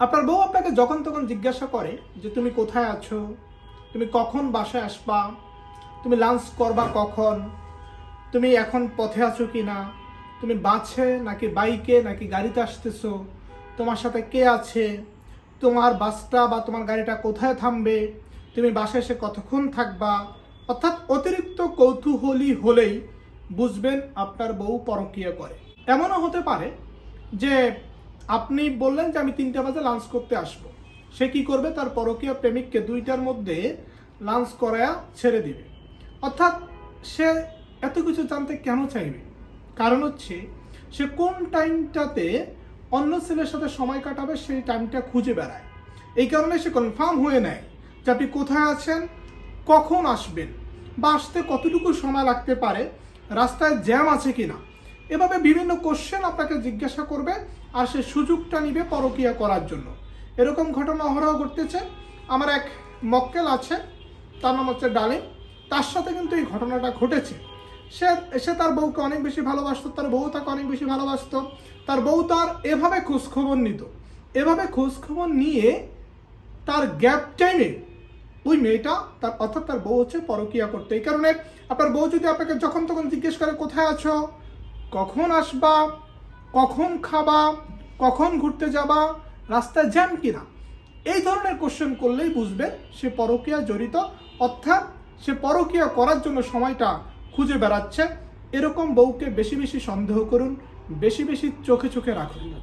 আপনার বউ আপনাকে যখন তখন জিজ্ঞাসা করে যে তুমি কোথায় আছো? তুমি কখন বাসায় আসবা? তুমি লাঞ্চ করবা কখন? তুমি এখন পথে আছো কি না তুমি বাসে নাকি বাইকে নাকি গাড়িতে আসতেছো? তোমার সাথে কে আছে? তোমার বাসটা বা তোমার গাড়িটা কোথায় থামবে? তুমি বাসায় এসে কতক্ষণ থাকবা? অর্থাৎ অতিরিক্ত কৌতূহলী হলেই বুঝবেন আপনার বউ পরকীয়া করে। এমনও হতে পারে যে আপনি বললেন যে আমি তিনটা বাজে লাঞ্চ করতে আসব। সে কি করবে? তার পরকীয় প্রেমিককে দুইটার মধ্যে লাঞ্চ করায়া ছেড়ে দিবে। অর্থাৎ সে এত কিছু জানতে কেন চাইবে? কারণ হচ্ছে, সে কোন টাইমটাতে অন্য ছেলের সাথে সময় কাটাবে সেই টাইমটা খুঁজে বেড়ায়। এই কারণে সে কনফার্ম হয়ে নেয় যে আপনি কোথায় আছেন, কখন আসবেন, বা আসতে কতটুকু সময় লাগতে পারে, রাস্তায় জ্যাম আছে কিনা। এভাবে বিভিন্ন কোশ্চেন আপনাকে জিজ্ঞাসা করবে আর সে সুযোগটা নিবে পরকীয়া করার জন্য। এরকম ঘটনা অহরহ ঘটতেছে। আমার এক মক্কেল আছে, তার নাম হচ্ছে ডালিম। তার সাথে কিন্তু এই ঘটনাটা ঘটেছে। সে সে তার বউকে অনেক বেশি ভালোবাসতো, তার বউ তাকে অনেক বেশি ভালোবাসতো। তার বউ তার এভাবে খোঁজখবর নিত। এভাবে খোঁজখবর নিয়ে তার গ্যাপ টাইমে ওই মেয়েটা তার, অর্থাৎ তার বউ হচ্ছে পরকিয়া করতে। এই কারণে আপনার বউ যদি আপনাকে যখন তখন জিজ্ঞেস করে, কোথায় আছো? কখন আসবা, কখন খাবা, কখন ঘুরতে যাবা রাস্তা জ্যাম কিনা? এই ধরনের কোশ্চেন করলেই বুঝবেন সে পরকীয়া জড়িত, অর্থাৎ সে পরকীয়া করার জন্য সময়টা খুঁজে বেড়াচ্ছে। এরকম বউকে বেশি বেশি সন্দেহ করুন, বেশি বেশি চোখে চোখে রাখুন।